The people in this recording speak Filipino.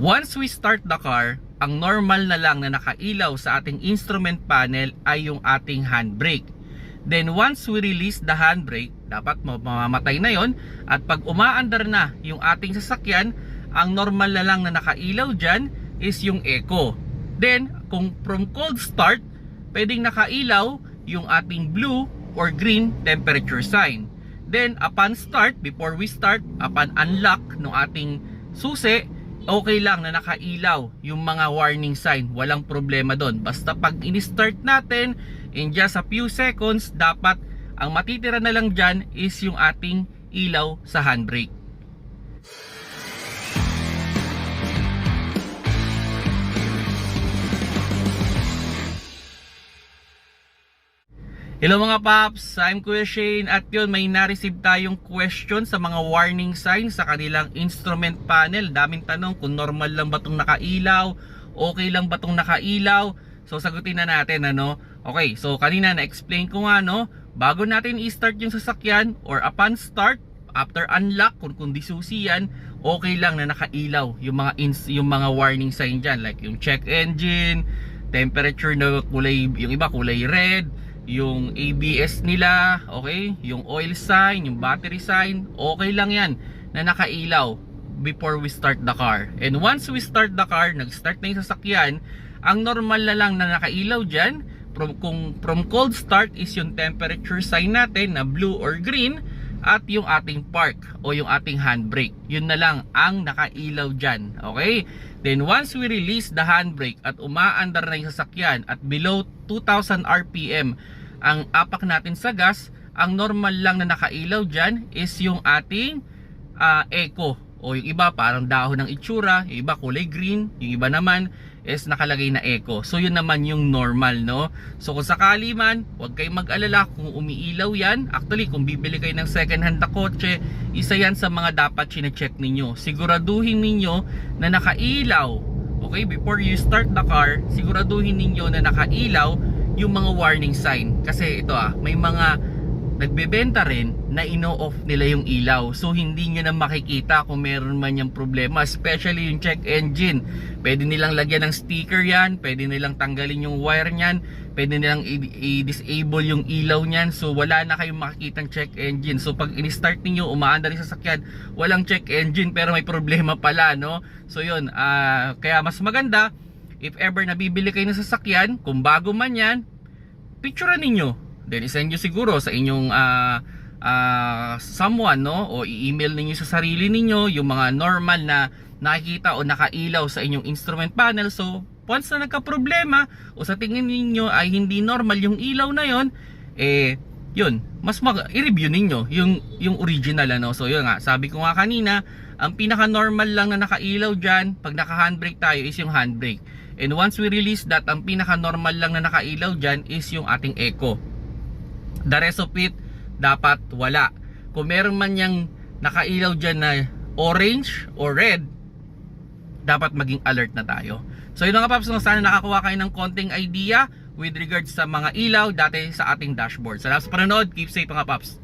Once we start the car, ang normal na lang na nakailaw sa ating instrument panel ay yung ating handbrake. Then once we release the handbrake, dapat ma- mamamatay na yon at pag umaandar na yung ating sasakyan, ang normal na lang na nakailaw dyan is yung echo. Then, kung from cold start, pwedeng nakailaw yung ating blue or green temperature sign. Then, upon start, before we start, upon unlock ng ating susi, okay lang na nakailaw yung mga warning sign. Walang problema doon. Basta pag in-start natin, in just a few seconds, dapat ang matitira na lang dyan is yung ating ilaw sa handbrake. Hello mga paps, I'm Kuya Shane at yun may na-receive tayong question sa mga warning signs sa kanilang instrument panel. Daming tanong kung normal lang ba itong nakailaw, okay lang ba itong nakailaw. So sagutin na natin ano. Okay, so kanina na-explain ko nga no, bago natin i-start yung sasakyan or upon start, after unlock kung kung disusi yan, okay lang na nakailaw yung mga yung mga warning sign diyan like yung check engine, temperature na kulay yung iba kulay red, yung ABS nila, okay? Yung oil sign, yung battery sign, okay lang yan na nakailaw before we start the car. And once we start the car, nag-start na yung sasakyan, ang normal na lang na nakailaw dyan, from, kung from cold start is yung temperature sign natin na blue or green, at yung ating park o yung ating handbrake. Yun na lang ang nakailaw dyan. Okay? Then once we release the handbrake at umaandar na yung sasakyan at below 2000 RPM ang apak natin sa gas, ang normal lang na nakailaw dyan is yung ating ah, eco o yung iba parang dahon ng itsura, yung iba kulay green, yung iba naman is nakalagay na eco. So yun naman yung normal, no? So kung sakali man, huwag kayong mag-alala kung umiilaw yan. Actually, kung bibili kayo ng second hand na kotse, isa yan sa mga dapat chinecheck ninyo. Siguraduhin ninyo na nakailaw. Okay, before you start the car, siguraduhin ninyo na nakailaw yung mga warning sign. Kasi ito ah, may mga nagbebenta rin na ino-off nila yung ilaw. So hindi nyo na makikita kung meron man yung problema. Especially yung check engine. Pwede nilang lagyan ng sticker yan. Pwede nilang tanggalin yung wire niyan. Pwede nilang i-disable yung ilaw niyan. So wala na kayong makikitang check engine. So pag in-start ninyo, umaandar yung sasakyan, walang check engine pero may problema pala. No? So yun, ah, kaya mas maganda if ever nabibili kayo ng sasakyan, kung bago man yan, picturean ninyo. Then isend nyo siguro sa inyong ah, ah, someone no o i-email ninyo sa sarili ninyo yung mga normal na nakikita o nakailaw sa inyong instrument panel. So once na nagka-problema o sa tingin ninyo ay hindi normal yung ilaw na yon, eh yun, mas mag i-review ninyo yung yung original ano. So yun nga, sabi ko nga kanina, ang pinaka-normal lang na nakailaw diyan pag naka-handbrake tayo is yung handbrake. And once we release that, ang pinaka-normal lang na nakailaw diyan is yung ating echo. The rest of it, dapat wala. Kung meron man yang nakailaw dyan na orange or red, dapat maging alert na tayo. So yun nga paps, no, sana nakakuha kayo ng konting idea with regards sa mga ilaw dati sa ating dashboard. Salamat sa panonood, keep safe mga paps.